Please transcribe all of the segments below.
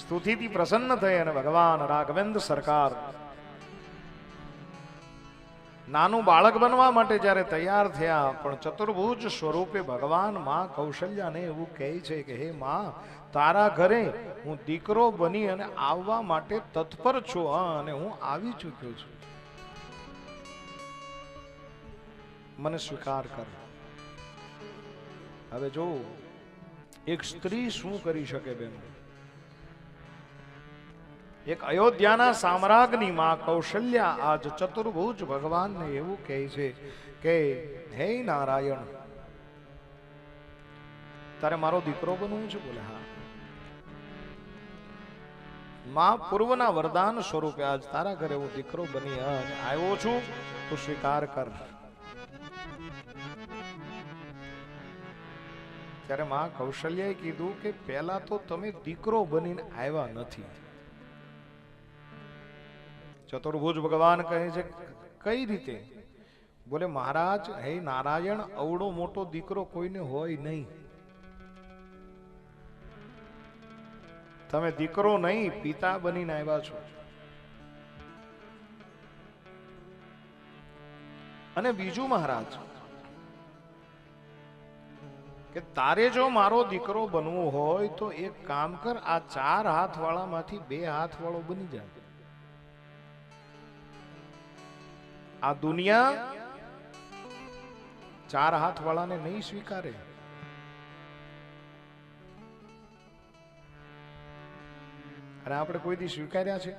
સ્તુતિથી પ્રસન્ન થઈ અને ભગવાન રાઘવેન્દ્ર સરકાર નાનું બાળક બનવા માટે જ્યારે તૈયાર થયા પણ ચતુર્ભુજ સ્વરૂપે ભગવાનમાં કૌશલ્યાને એવું કહે છે કે હે માં તારા ઘરે હું દીકરો બની અને આવવા માટે તત્પર છું હા, અને હું આવી ચૂક્યો છું મને સ્વીકાર કર હવે જો એક સ્ત્રી શું કરી શકે બેન? એક અયોધ્યાના સામ્રાજ્ઞી માં કૌશલ્યા આજ ચતુર્ભુજ ભગવાનને એવું કહે છે કે, હે નારાયણ, તારે મારો દીકરો બનવું છે? બોલે, હા. માં પૂર્વના વરદાન સ્વરૂપે આજ તારા ઘરે હું દીકરો બની આવ્યો છું, તું સ્વીકાર કર. ત્યારે માં કૌશલ્યાએ કીધું કે, પહેલા તો તમે દીકરો બનીને આવ્યા નથી. ચતુર્ભુજ ભગવાન કહે છે, કઈ રીતે? બોલે, મહારાજ, હે નારાયણ અવડો મોટો દીકરો કોઈને હોય નહીં. તમે દીકરો નહીં, પિતા બનીને આવ્યા છો. અને બીજું મહારાજ, કે તારે જો મારો દીકરો બનવું હોય તો એક કામ કર, આ ચાર હાથ વાળામાંથી બે હાથ વાળો બની જાય. આ દુનિયા ચાર હાથ વાળાને નહીં સ્વીકારે. અને આપણે કોઈ દી સ્વીકાર્યા છે?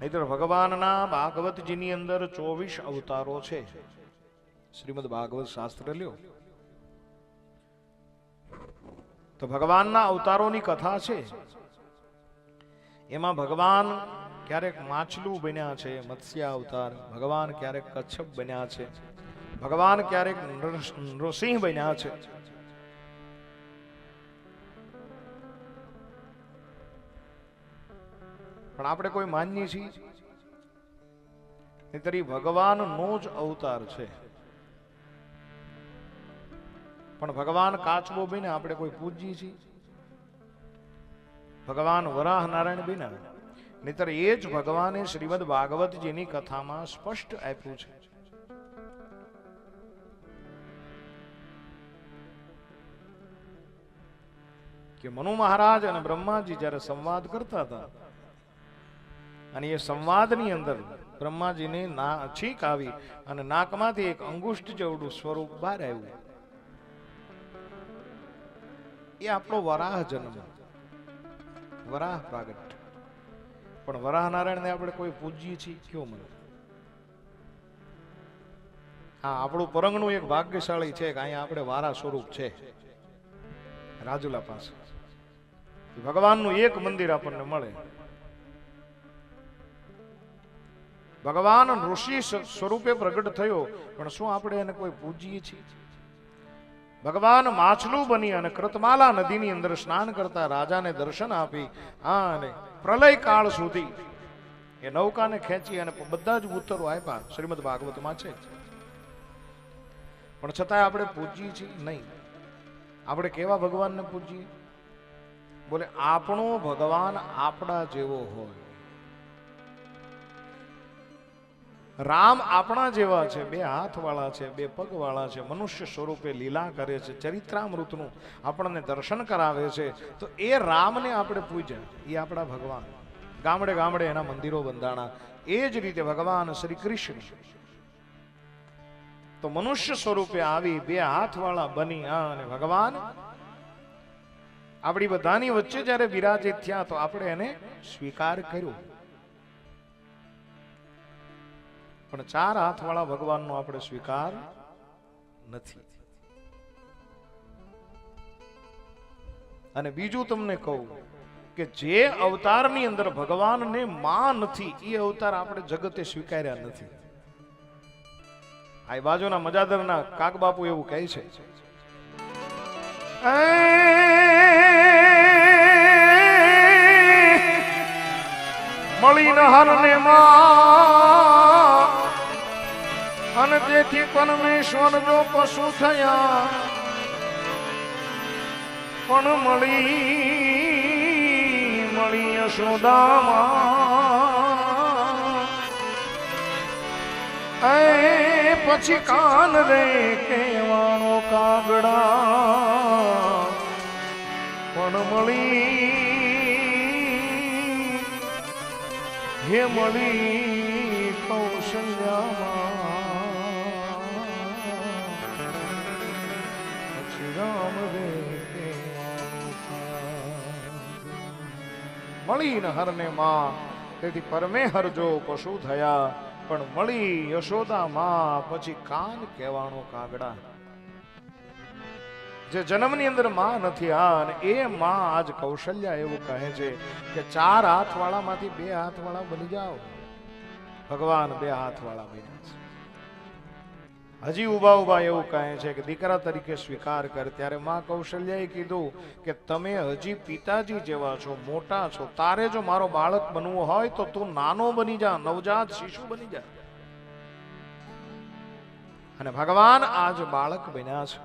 નહીતર ભગવાનના ભાગવતજીની અંદર ચોવીસ અવતારો છે. શ્રીમદ ભાગવત શાસ્ત્ર લ્યો. તો ભગવાનના અવતારોની કથા છે. એમાં ભગવાન ક્યારેક માછલું બન્યા છે, મત્સ્ય અવતાર. ભગવાન ક્યારેક કચ્છપ બન્યા છે. ભગવાન ક્યારેક નૃસિંહ બન્યા છે. પણ આપણે કોઈ માનીએ છીએ? ઈ ભગવાનનો જ અવતાર છે. પણ ભગવાન કાચબો બીને આપણે કોઈ પૂજીએ છીએ? ભગવાન વરાહ નારાયણ બન્યા? નહીતર એ જ ભગવાને શ્રીમદ ભાગવતજીની કથામાં સ્પષ્ટ આપ્યું છે. કે મનુ મહારાજ અને બ્રહ્માજી જ્યારે સંવાદ કરતા હતા, અને એ સંવાદની અંદર બ્રહ્માજીને ના છીક આવી અને નાકમાંથી એક અંગુષ્ઠ જેવડું સ્વરૂપ બહાર આવ્યું. એ આપણો વરાહ જન્મ, વરાહ પ્રાગટ પણ વરાહનારાયણને આપણે કોઈ પૂજીએ છીએ? કયો મને હા, આપણું પરંગનું એક ભાગ્યશાળી છે કે અહીંયા આપણે વારા સ્વરૂપ છે. રાજુલા પાસે. ભગવાનનું એક મંદિર આપણને મળે. ભગવાન ઋષિ સ્વરૂપે પ્રગટ થયો, પણ શું આપણે એને કોઈ પૂજીએ છીએ? ભગવાન માછલું બની અને કૃતમાલા નદીની અંદર સ્નાન કરતા રાજાને દર્શન આપી આ અને પ્રલય કાળ સુધી એ નૌકાને ખેંચી અને બધા જ ઉત્તરો આપ્યા. શ્રીમદ ભાગવતમાં છે પણ છતાંય આપણે પૂજીએ છીએ નહીં. આપણે કેવા ભગવાનને પૂજીએ? બોલે, આપણો ભગવાન આપણા જેવો હોય. રામ આપણા જેવા છે, બે હાથ વાળા છે, બે પગ વાળા છે, મનુષ્ય સ્વરૂપે લીલા કરે છે, ચરિત્રામૃતનું આપણને દર્શન કરાવે છે, તો એ રામને આપણે પૂજે એ આપણા ભગવાન. ગામડે ગામડે એના મંદિરો બંધાણા. એ જ રીતે ભગવાન શ્રી કૃષ્ણ. તો મનુષ્ય સ્વરૂપે આવી બે હાથ વાળા બની અને ભગવાન. આપણી બધાની વચ્ચે જ્યારે વિરાજિત થયા તો આપણે એને સ્વીકાર કર્યો. પણ ચાર હાથવાળા ભગવાનનો આપણે સ્વીકાર નથી. અને બીજું તમને કહું કે જે અવતારની અંદર ભગવાનને માં નથી, એ અવતાર આપણે જગતે સ્વીકાર્યા નથી. આ બાજુના મજાદરના કાકબાપુ એવું કહે છે. મળીને હરને માં અને તેથી પરમેશ્વર જો પશુ થયા, પણ મળી મળી યશોદામાં એ પછી કાન રે કેવાનો કાગડા, પણ મળી, હે મળી. મળીને હરને માં. તેથી પરમે હરજો પશુ થયા, પણ મળી યશોદા માં. પછી કાન કહેવાનો કાગડા. જે જન્મની અંદરમાં નથી આ, અને એ માં આજ કૌશલ્યા એવું કહે છે કે ચાર હાથ વાળામાંથી બે હાથ વાળા બની જાઓ. ભગવાન બે હાથ વાળા બન્યા છે. હજી ઊભા ઊભા એવું કહે છે કે દીકરા તરીકે સ્વીકાર કર. ત્યારે માં કૌશલ્યાએ કીધું કે તમે હજી પિતાજી જેવા છો, મોટા છો. તારે જો મારો બાળક બનવું હોય તો તું નાનો બની જા, નવજાત શિશુ બની જા. અને ભગવાન આજ બાળક બન્યા છે.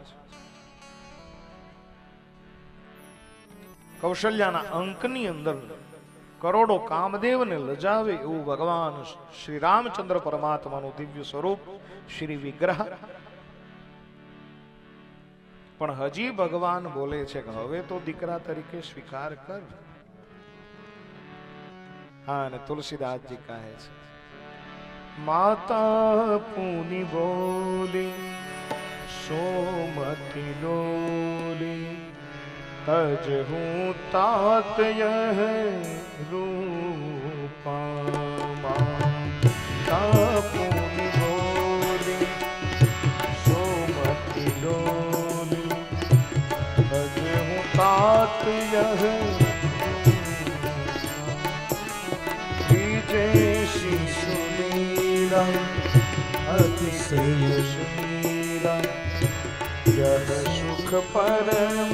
કૌશલ્યાના અંકની અંદર કરોડો કામદેવને લજાવે એવું ભગવાન શ્રી રામચંદ્ર પરમાત્માનું દિવ્ય સ્વરૂપ, શ્રી વિગ્રહ. પણ હજી ભગવાન બોલે છે કે હવે તો દીકરા તરીકે સ્વીકાર કર. હા, અને તુલસીદાસજી કહે છે, માતા પૂની બોલી, સોમતી ડોલી તજ હું તાત યહ રૂપમાં તાપુન ગોરી સોમતિ ડોલી તજ હું તાત યહ બીજે શિશુલીલા અતિશય શીલા યહ સુખ પરમ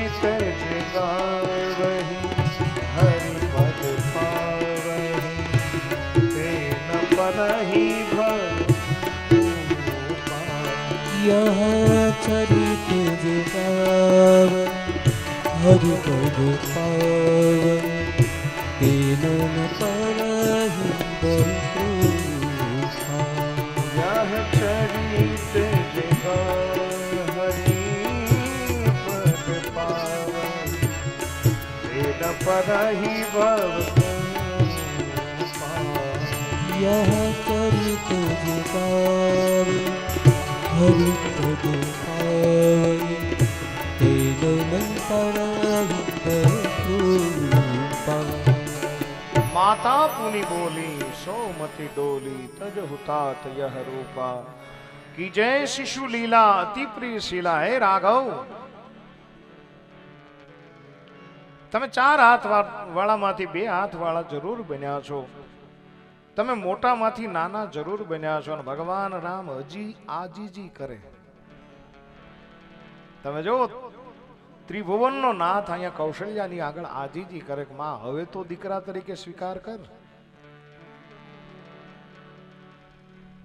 परहि भूपा यह चरित जगाव हरि पद पाव तेन न परहि बहुरूपा यह चरित जगाव हरि पद पावही तेन परहि भूपा यह चरित जगाव हरि पद पाव तेन न परहि बहुरूपा माता पुनि बोली सोमति डोली तज हुतात यह रूपा की जय शिशु लीला अति प्रिय શીલા હે રાઘવ તમે ચાર હાથ વા- વાળામાંથી બે હાથ વાળા જરૂર બન્યા છો તમે મોટામાંથી નાના જરૂર બન્યા છો અને ભગવાન રામ હજી આજીજી કરે. તમે જો, ત્રિભુવનનો નાથ અહીંયા કૌશલ્યાની આગળ આજીજી કરે કે માં, હવે તો દીકરા તરીકે સ્વીકાર કર.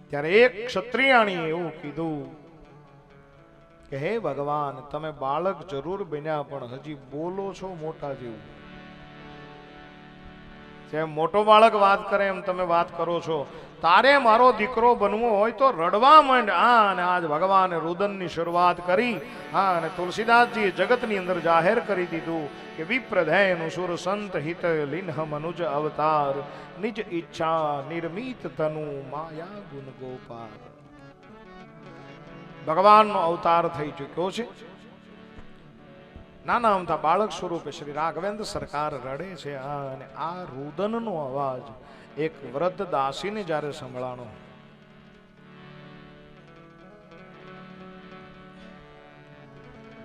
ત્યારે એક ક્ષત્રિયાણીએ એવું કીધું કે, હે ભગવાન, તમે બાળક જરૂર બન્યા પણ હજી બોલો છો મોટા જેવું. જેમ મોટો બાળક વાત કરે એમ તમે વાત કરો છો. તારે મારો દીકરો બનવો હોય તો રડવા માંડ. હા, અને આજ ભગવાને રુદનની શરૂઆત કરી. હા, અને તુલસીદાસજીએ જગતની અંદર જાહેર કરી દીધું કે વિપ્રધેનું સુર સંત હિત લિન્હ મનુજ અવતાર. નિજ ઈચ્છા નિર્મિત તનુ માયા ગુણ ગોપાલ ભગવાનનો અવતાર થઈ ચૂક્યો છે. નાના અમથા બાળક સ્વરૂપે શ્રી રાઘવેન્દ્ર સરકાર રડે છે આ અને આ રુદનનો અવાજ એક વૃદ્ધ દાસીને જ્યારે સંભળાણો.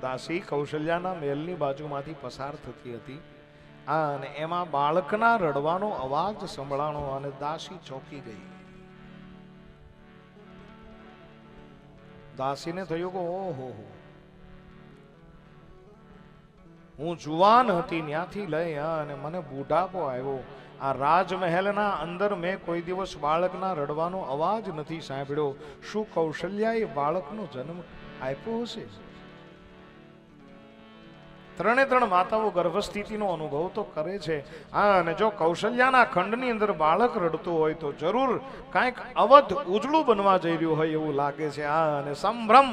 દાસી કૌશલ્યાના મહેલની બાજુમાંથી પસાર થતી હતી. આ અને એમાં બાળકના રડવાનો અવાજ સંભળાણો અને દાસી ચોંકી ગઈ. દાસીને થયું કે ઓહો હો હું જુવાન હતી ત્યાંથી લઈ અને મને બુઢાપો આવ્યો. આ રાજમહેલના અંદર મેં કોઈ દિવસ બાળકના રડવાનો અવાજ નથી સાંભળ્યો. શું કૌશલ્યાએ બાળકનો જન્મ આપ્યો હશે? ત્રણે ત્રણ માતાઓ ગર્ભસ્થિતિનો અનુભવ તો કરે છે. આ અને જો કૌશલ્યાના ખંડની અંદર બાળક રડતું હોય તો જરૂર કાંઈક અવધ ઉજળું બનવા જઈ રહ્યું હોય એવું લાગે છે. આ અને સંભ્રમ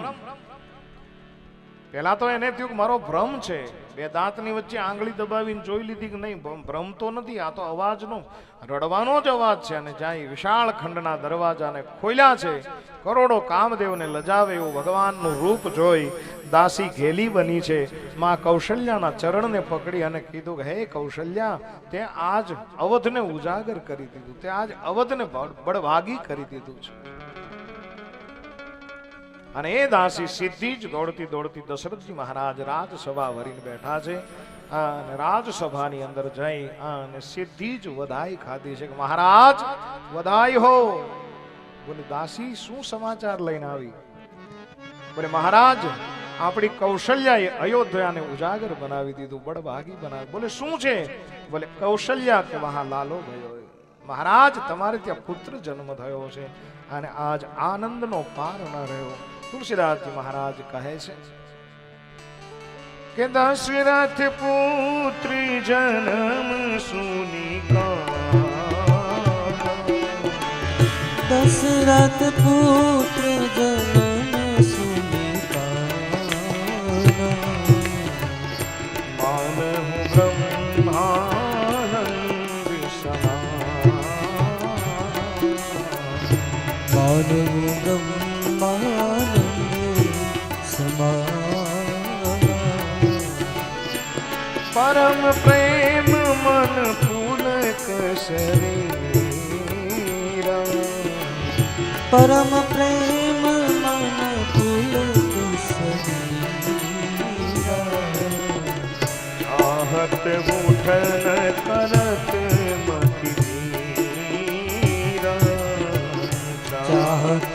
પેલા તો એને થયું કે મારો ભ્રમ છે. બે દાંતની વચ્ચે આંગળી દબાવીને જોઈ લીધી કે નહીં ભ્રમ- તો નથી, આ તો અવાજનો. રડવાનો જ અવાજ છે અને જ્યાં વિશાળ ખંડના દરવાજાને ખોલ્યા છે, કરોડો કામદેવને લજાવે એવું ભગવાનનું રૂપ જોઈ દાસી ઘેલી બની છે. માં કૌશલ્યાના ચરણને પકડી અને કીધું કે, હે કૌશલ્યા, તે આજ અવધને ઉજાગર કરી દીધું, તે આજ અવધને બળવાગી કરી દીધું છે. અને એ દાસી સીધી જ દોડતી દોડતી દશરથજી મહારાજ રાજસભા વરીને બેઠા છે. અને રાજસભાની અંદર જઈ અને સીધી જ વધાઈ ખાધી છે કે મહારાજ, વધાઈ હો. બોલે, દાસી, શું સમાચાર લઈને આવી? બોલે, મહારાજ, આપણી કૌશલ્યાએ અયોધ્યાને ઉજાગર બનાવી દીધું, બળભાગી બનાવી. બોલે, શું છે? બોલે, કૌશલ્યા કે વહા લાલો ગયો મહારાજ, તમારે ત્યાં પુત્ર જન્મ થયો છે અને આજ આનંદનો પાર ન રહ્યો. તુલસીદાસજી મહારાજ કહે છે કે દશરથ પુત્રી જન્મ સુની દશરથ પુત્ર જનમ સુનિકાના માનહુ બ્રહ્માનંદ સમાન માનવ બ્રહ્માનંદ प्रेम मन फूल शरीर परम प्रेम मन फूल कशरीरा। आहत उठन करत मत चाहत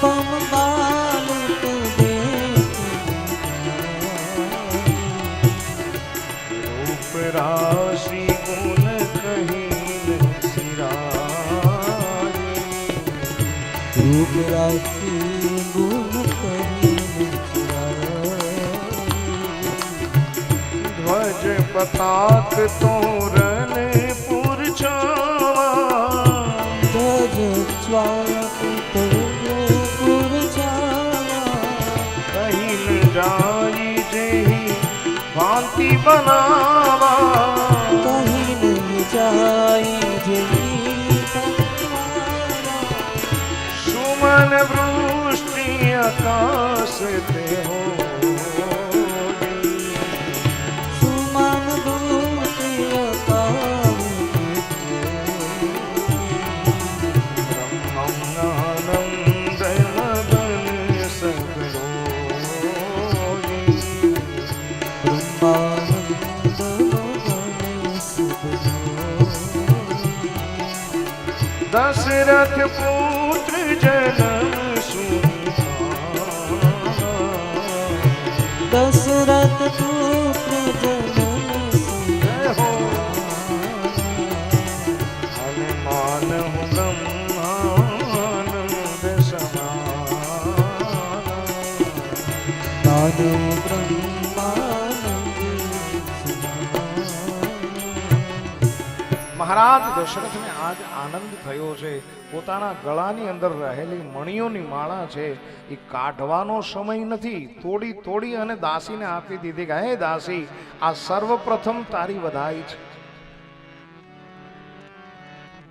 રૂપ રાશિ ગુણ ધ્વજ પતાક તોર પનાવા કહી નહીં જાય જેવી સુમન વૃષ્ટિ આકાશ તે દશરથ પુત્ર હનુમાન હું બ્રહ્માનંદ સમાન. બ્રહ્મ મહારાજ દશરથને આજ આનંદ થયો છે. પોતાના ગળાની અંદર રહેલી મણિયોની માળા છે. એ કાઢવાનો સમય નથી. તોડી તોડી અને દાસીને આપી દીધી કે, હે દાસી, આ સર્વપ્રથમ તારી વધાઈ છે.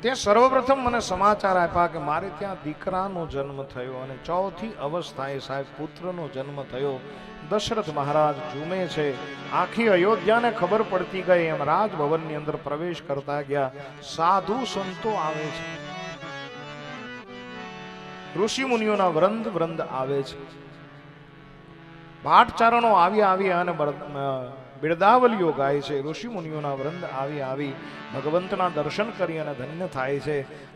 તે સર્વપ્રથમ મને સમાચાર આપ્યા કે, મારે ત્યાં દીકરાનો જન્મ થયો અને ચોથી અવસ્થાએ સાહેબ પુત્રનો જન્મ થયો. દશરથ મહારાજ ઝૂમે છે. આખી અયોધ્યાને ખબર પડતી ગઈ એમ રાજભવનની અંદર પ્રવેશ કરતા ગયા. સાધુ સંતો આવે છે. ઋષિ મુનિઓના વૃંદ વૃંદ આવે છે. ભાટચારણો આવી આવી અને બર- બિરદાવલીઓ ગાય છે. ઋષિ મુનિઓના વૃંદ આવી આવી ભગવંતના દર્શન કરી અને ધન્ય થાય છે.